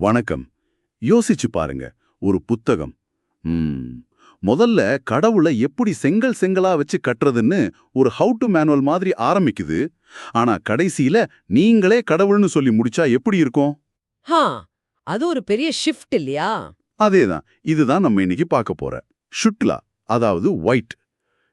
வணக்கம். யோசிச்சு பாருங்க ஒரு புத்தகம். முதல்ல கடவுளை எப்படி செங்கல் செங்கலா வச்சு கட்டுறதுன்னு ஒரு ஹவு டு மேனுவல் மாதிரி ஆரம்பிக்குது. ஆனா கடைசியில நீங்களே கடவுள்னு சொல்லி முடிச்சா எப்படி இருக்கும்? அது ஒரு பெரிய ஷிஃப்ட் இல்லையா? அதேதான் இதுதான் நம்ம இன்னைக்கு பார்க்க போற. ஷுட்லா அதாவது ஒயிட்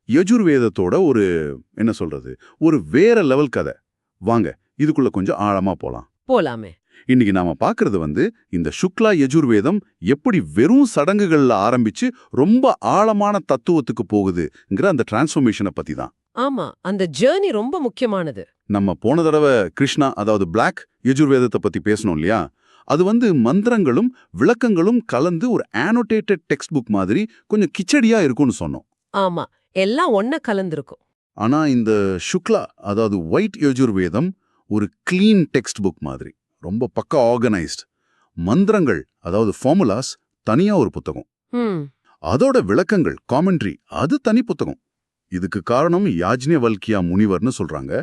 யஜுர்வேதத்தோட ஒரு என்ன சொல்றது ஒரு வேற லெவல் கதை. வாங்க இதுக்குள்ள கொஞ்சம் ஆழமா போலாம். போலாமே. இன்னைக்கு நாம பார்க்கிறது வந்து இந்த சுக்லா யஜுர்வேதம் எப்படி வெறும் சடங்குகள்ல ஆரம்பிச்சு ரொம்ப ஆழமான தத்துவத்துக்கு போகுதுங்கிற அந்த டிரான்ஸ்ஃபர்மேஷனை பத்தி தான் ஆமா அந்த ஜேர்னி ரொம்ப முக்கியமானது. நம்ம போன தடவை கிருஷ்ணா அதாவது பிளாக் யஜுர்வேதத்தை பத்தி பேசணும் இல்லையா? அது வந்து மந்திரங்களும் விளக்கங்களும் கலந்து ஒரு ஆனோட்டேட்டட் டெக்ஸ்ட் புக் மாதிரி கொஞ்சம் கிச்சடியா இருக்கும்னு சொன்னோம். ஆமா எல்லாம் ஒன்ன கலந்திருக்கும். ஆனா இந்த சுக்லா அதாவது ஒயிட் யஜுர்வேதம் ஒரு க்ளீன் டெக்ஸ்ட் புக் மாதிரி. ரொம்ப பக்கா ஆர்கனைஸ்ட். மந்திரங்கள் அதாவது ஃபார்முலாஸ் தனியா ஒரு புத்தகம். அதோட விளக்கங்கள் காமெண்ட்ரி அது தனி புத்தகம். இதுக்கு காரணம் யாஜ்ஞவல்கியா முனிவர்னு சொல்றாங்க.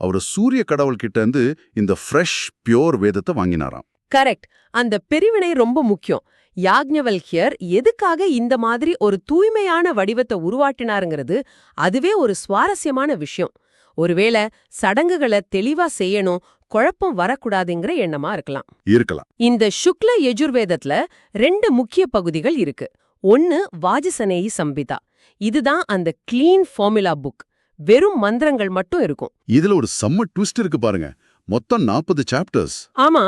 அவர் சூரிய கடவுள்கிட்ட இருந்து இந்த ஃப்ரெஷ் பியோர் வேதத்தை வாங்கினாராம். கரெக்ட். அந்த பிரிவினை ரொம்ப முக்கியம். யாக்ஞவல்கியர் எதுக்காக இந்த மாதிரி ஒரு தூய்மையான வடிவத்தை உருவாட்டினாருங்கிறது அதுவே ஒரு சுவாரஸ்யமான விஷயம். ஒருவேளை சடங்குகளை தெளிவா செய்யணும் குழப்பம் வரக்கூடாதுங்கிற எண்ணமா இருக்கலாம். இருக்கலாம். இந்த சுக்ல யஜுர்வேதத்துல ரெண்டு முக்கிய பகுதிகள் இருக்கு. ஒன்னு வாஜசனேயி சம்பிதா. இதுதான் அந்த கிளீன் ஃபார்முலா புக் வெறும் மந்திரங்கள் மட்டும் இருக்கும். இதுல ஒரு செம்ம ட்விஸ்ட் இருக்கு பாருங்க. மொத்தம் நாற்பது சாப்டர்ஸ் ஆமா.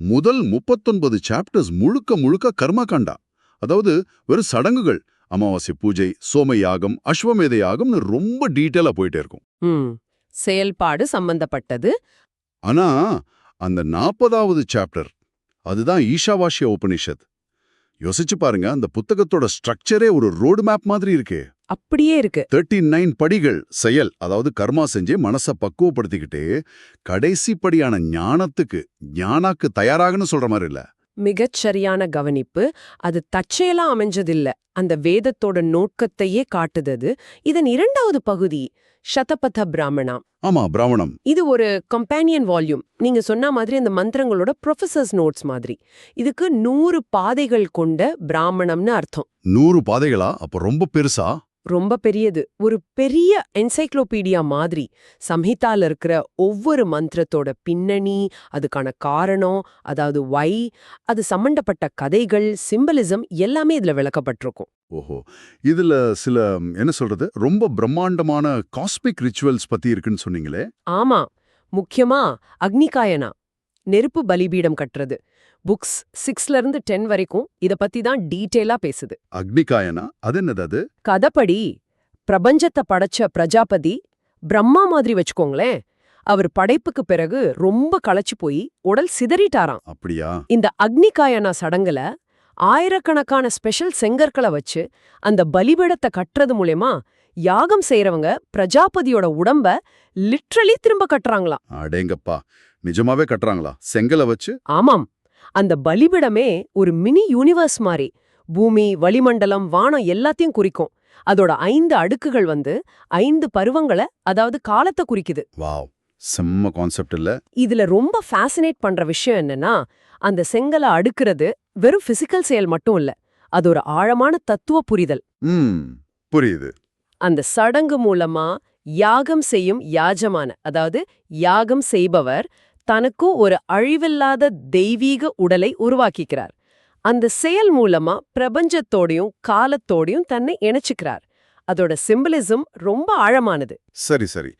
முதல் முப்பத்தொன்பது சாப்டர்ஸ் முழுக்க முழுக்க கர்மகாண்டா. அதாவது வெறும் சடங்குகள். அமாவாசை பூஜை சோம யாகம் அஸ்வமேத யாகம்னு ரொம்ப டீட்டெயிலா போயிட்டே இருக்கும். செயல்பாடு சம்பந்தப்பட்டது. ஆனா அந்த நாற்பதாவது சாப்டர் அதுதான் ஈஷாவாஷ்ய உபனிஷத் யோசிச்சு பாருங்க அந்த புத்தகத்தோட ஸ்ட்ரக்சரே ஒரு ரோடு மேப் மாதிரி இருக்கே. அப்படியே இருக்கு. தேர்ட்டி நைன் படிகள் செயல் அதாவது கர்மா செஞ்சு மனசை பக்குவப்படுத்திக்கிட்டு கடைசி படியான ஞானத்துக்கு ஞானாக்கு தயாராகன்னு சொல்ற மாதிரி இல்ல. மிகச் சரியான கவனிப்பு. அது தற்செயலா அமைஞ்சதில்ல. அந்த வேதத்தோட நோக்கத்தையே காட்டுதது இதன் இரண்டாவது பகுதி சதபத பிராமணா. ஆமா பிராமணம். இது ஒரு கம்பேனியன் வால்யூம் நீங்க சொன்ன மாதிரி அந்த மந்திரங்களோட ப்ரொஃபசர்ஸ் நோட்ஸ் மாதிரி. இதுக்கு நூறு பாதைகள் கொண்ட பிராமணம்னு அர்த்தம். நூறு பாதைகளா? அப்ப ரொம்ப பெருசா? ரொம்ப பெரியது. ஒரு பெரிய என்சைக்ளோபீடியா மாதிரி சம்ஹிதால இருக்கிற ஒவ்வொரு மந்திரத்தோட பின்னணி அதுக்கான காரணம் அதாவது வை அது சம்பந்தப்பட்ட கதைகள் சிம்பலிசம் எல்லாமே இதுல விளக்கப்பட்டிருக்கும். ஓஹோ. இதுல சில என்ன சொல்றது? ரொம்ப பிரம்மாண்டமான காஸ்மிக் ரிச்சுவல்ஸ் பத்தி இருக்குன்னு சொன்னீங்களே? ஆமா. முக்கியமா அக்னிகாயனா? நெருப்பு பலிபீடம் கட்டுறது. புக்ஸ் சிக்ஸ்ல இருந்து டென் வரைக்கும் இத பத்தி தான் டீட்டெயிலா பேசுது. அக்னிகாயனா? அது என்னது அது? கதப்படி பிரபஞ்சத்தை படைச்ச பிரஜாபதி பிரம்மா மாதிரி வச்சுக்கோங்களேன். அவர் படைப்புக்கு பிறகு ரொம்ப களைச்சு போய் உடல் சிதறிட்டாராம். அப்படியா? இந்த அக்னிகாயனா சடங்குல ஆயிரக்கணக்கான ஸ்பெஷல் செங்கற்களை வச்சு அந்த பலிபீடத்தை கட்டுறது மூலயமா யாகம் செய்யறவங்க பிரஜாபதியோட உடம்ப லிட்ரலி திரும்ப கட்டுறாங்களாம். அடேங்கப்பா. நிஜமாவே கட்டுறாங்களா? செங்கலை வச்சு? ஆமாம். அந்த பலிபிடமே ஒரு மினி யூனிவர்ஸ் மாதிரி பூமி வளிமண்டலம் வானம் எல்லாத்தையும் குறிக்கும். அதோட ஐந்து அடுக்குகள் வந்து ஐந்து பருவங்களை அதாவது காலத்தை குறிக்குது. வாவ் செம்ம கான்செப்ட் இல்ல? இதுல ரொம்ப ஃபேசினேட் பண்ற விஷயம் என்னன்னா அந்த செங்கலை அடுக்குறது வெறும் பிசிக்கல் செயல் மட்டும் இல்ல அது ஒரு ஆழமான தத்துவ புரிதல். புரியுது. அந்த சடங்கு மூலமா யாகம் செய்யும் யாஜமான அதாவது யாகம் செய்பவர் தனக்கும் ஒரு அழிவில்லாத தெய்வீக உடலை உருவாக்கிக்கிறார். அந்த செயல் மூலமா பிரபஞ்சத்தோடையும் காலத்தோடையும் தன்னை இணைச்சுக்கிறார். அதோட சிம்பலிசம் ரொம்ப ஆழமானது. சரி சரி.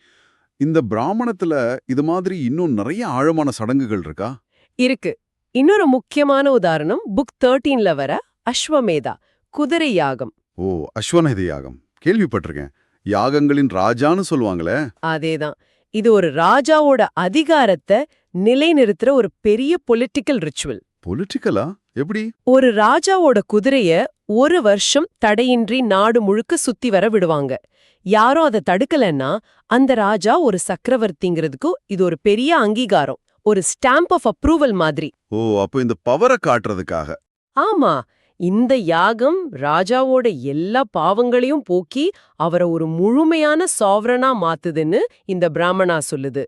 இந்த பிராமணத்துல இது மாதிரி இன்னும் நிறைய ஆழமான சடங்குகள் இருக்கா? இருக்கு. இன்னொரு முக்கியமான உதாரணம் புக் தேர்ட்டீன்ல வர அஸ்வமேதா குதிரை யாகம். ஓ அஸ்வநேத யாகம். கேள்விப்பட்டிருக்கேன். யாகங்களின் ராஜான்னு சொல்லுவாங்களே. அதேதான். இது ஒரு ராஜாவோட அதிகாரத்தை நிலைநிறுத்துற ஒரு பெரிய பொலிட்டிக்கல் ரிச்சுவல் பொலிட்டிக்கலா எப்படி? ஒரு ராஜாவோட குதிரைய ஒரு வருஷம் தடையின்றி நாடு முழுக்க சுத்தி வர விடுவாங்க. யாரும் அதை தடுக்கலன்னா அந்த ராஜா ஒரு சக்கரவர்த்திங்கிறதுக்கு இது ஒரு பெரிய அங்கீகாரம். ஒரு ஸ்டாம்ப் ஆஃப் அப்ரூவல் மாதிரி. ஓ அப்போ இந்த பவரை காட்டுறதுக்காக. ஆமா. இந்த யாகம் ராஜாவோட எல்லா பாவங்களையும் போக்கி அவரை ஒரு முழுமையான சாவரனா மாத்துதுன்னு இந்த பிராமணா சொல்லுது.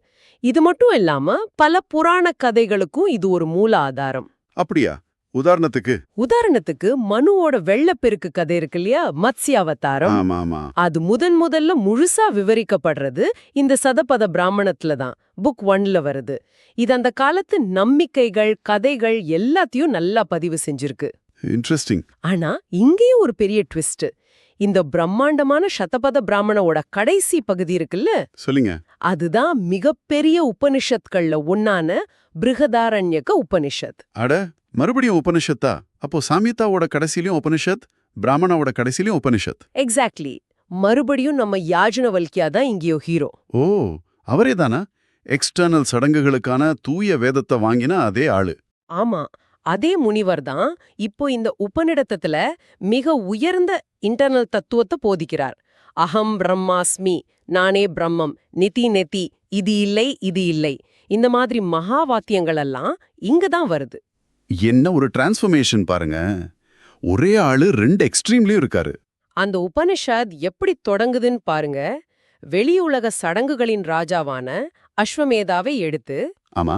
இது மட்டும் இல்லாம பல புராண கதைகளுக்கும் இது ஒரு மூல ஆதாரம். அப்படியா? உதாரணத்துக்கு? உதாரணத்துக்கு மனுவோட வெள்ளப்பெருக்கு கதை இருக்கு இல்லையா? மத்ஸ்ய அவதாரம் ஆமா ஆமா அது முதன் முதல்ல முழுசா விவரிக்கப்படுறது இந்த சதபத பிராமணத்துல தான். புக் ஒன்ல வருது. இது அந்த காலத்து நம்பிக்கைகள் கதைகள் எல்லாத்தையும் நல்லா பதிவு செஞ்சிருக்கு. இன்ட்ரெஸ்டிங் ஆனா இங்கேயும் ஒரு பெரிய ட்விஸ்ட் இந்த பிரம்மாண்டமான சதபத பிராமணோட கடைசி பகுதி இருக்குல்ல? சொல்லுங்க. அதுதான் மிகப்பெரிய உபனிஷத்கள்ல ஒன்னான பிருகதாரண்யக உபனிஷத். அட மறுபடியும் உபனிஷத்தா? அப்போ சாமியத்தாவோட கடைசியிலயும் உபனிஷத் பிராமணாவோட கடைசியிலயும் உபனிஷத். எக்ஸாக்ட்லி மறுபடியும் நம்ம யாஜ்னவல்கியா தான் இங்கேயோ ஹீரோ ஓ அவரே தானா? எக்ஸ்டர்னல் சடங்குகளுக்கான தூய வேதத்தை வாங்கின அதே ஆளு. ஆமா. அதே முனிவர் தான் இப்போ இந்த உபநிடதத்துல மிக உயர்ந்த இன்டர்னல் தத்துவத்தை போதிக்கிறார். அகம் பிரம்மாஸ்மி நானே பிரம்மம் நிதி நெதி இது இல்லை இது இல்லை. இந்த மாதிரி மகா வாத்தியங்கள் எல்லாம் இங்க தான் வருது. என்ன ஒரு டிரான்ஸ்ஃபர்மேஷன் பாருங்க. ஒரே ஆளு ரெண்டு எக்ஸ்ட்ரீம்லயும் இருக்காரு. அந்த உபனிஷத் எப்படி தொடங்குதுன்னு பாருங்க. வெளியுலக சடங்குகளின் ராஜாவான அஸ்வமேதாவை எடுத்து ஆமா.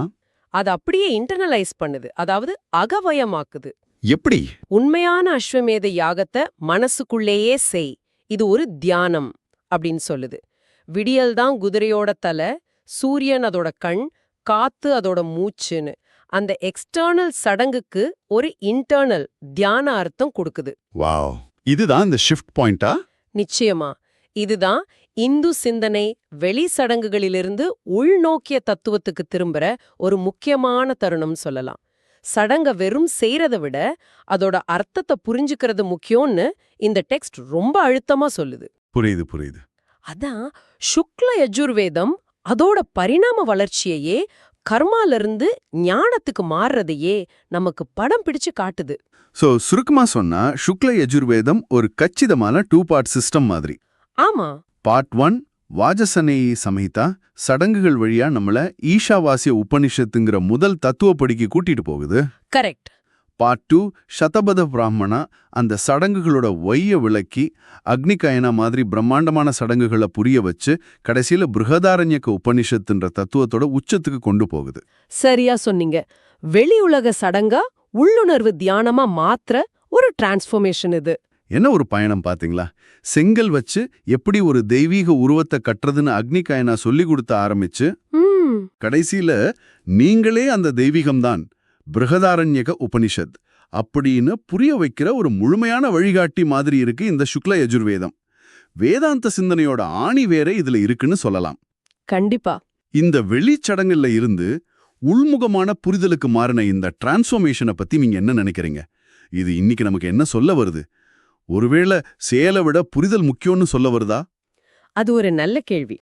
அதை அப்படியே இன்டர்னலைஸ் பண்ணுது. அதாவது அகவயமாக்குது. எப்படி? உண்மையான அஸ்வமேத யாகத்தை மனசுக்குள்ளேயே செய். இது ஒரு தியானம் அப்படின்னு சொல்லுது. விடியல் தான் குதிரையோட தலை சூரியன் அதோட கண் காத்து அதோட மூச்சுன்னு. அந்த எக்ஸ்டர்னல் சடங்குக்கு ஒரு இன்டர்னல் தியான அர்த்தம் கொடுக்குது. வாவ். இதுதான் இந்த ஷிஃப்ட் பாயிண்டா நிச்சயமா. இதுதான் இந்து சிந்தனை வெளி சடங்குகளிலிருந்து உள்நோக்கிய தத்துவத்துக்கு திரும்புற ஒரு முக்கியமான தருணம் சொல்லலாம். சடங்க வெறும் செய்யறத விட அதோட அர்த்தத்தை புரிஞ்சுக்கிறது முக்கியம்னு இந்த டெக்ஸ்ட் ரொம்ப அழுத்தமா சொல்லுது. புரியுது புரியுது. அதான் சுக்ல யஜுர்வேதம் அதோட பரிணாம வளர்ச்சியையே கர்மால இருந்து ஞானத்துக்கு மாறுறதையே நமக்கு படம் பிடிச்சு காட்டுது. சோ சுருக்கமா சொன்னா சுக்ல யஜுர்வேதம் ஒரு கச்சிதமான டூ பார்ட் சிஸ்டம் மாதிரி. ஆமா. பார்ட் ஒன் வாஜசனேயி சமஹிதா சடங்குகள் வழியா நம்மள ஈஷாவாசிய உபனிஷத்துங்கிற முதல் தத்துவப்படிக்கு கூட்டிட்டு போகுது. கரெக்ட் பார்ட் டூ சதபத பிராமணா அந்த சடங்குகளோட ஒய்ய விளக்கி அக்னிகயனா மாதிரி பிரம்மாண்டமான சடங்குகளை புரிய வச்சு கடைசியில பிருகதாரண்யக்க உபனிஷத்துன்ற தத்துவத்தோட உச்சத்துக்கு கொண்டு போகுது. சரியா சொன்னீங்க. வெளி உலக சடங்கா உள்ளுணர்வு தியானமா மாத்திர ஒரு டிரான்ஸ்ஃபர்மேஷன் இது. என்ன ஒரு பயணம் பாத்தீங்களா? செங்கல் வச்சு எப்படி ஒரு தெய்வீக உருவத்தை கட்டுறதுன்னு அக்னிகயனா சொல்லி கொடுத்த ஆரம்பிச்சு கடைசியில நீங்களே அந்த தெய்வீகம்தான் பிருகதாரண்யக உபனிஷத் அப்படின்னு புரிய வைக்கிற ஒரு முழுமையான வழிகாட்டி மாதிரி இருக்கு இந்த சுக்ல யஜுர்வேதம். வேதாந்த சிந்தனையோட ஆணி வேற இதுல இருக்குன்னு சொல்லலாம். கண்டிப்பா. இந்த வெளிச்சடங்குல இருந்து உள்முகமான புரிதலுக்கு மாறின இந்த டிரான்ஸ்ஃபர்மேஷனை பத்தி நீங்க என்ன நினைக்கிறீங்க? இது இன்னைக்கு நமக்கு என்ன சொல்ல வருது? ஒருவேளை செயலை விட புரிதல் முக்கியம்னு சொல்ல வருதா? அது ஒரு நல்ல கேள்வி.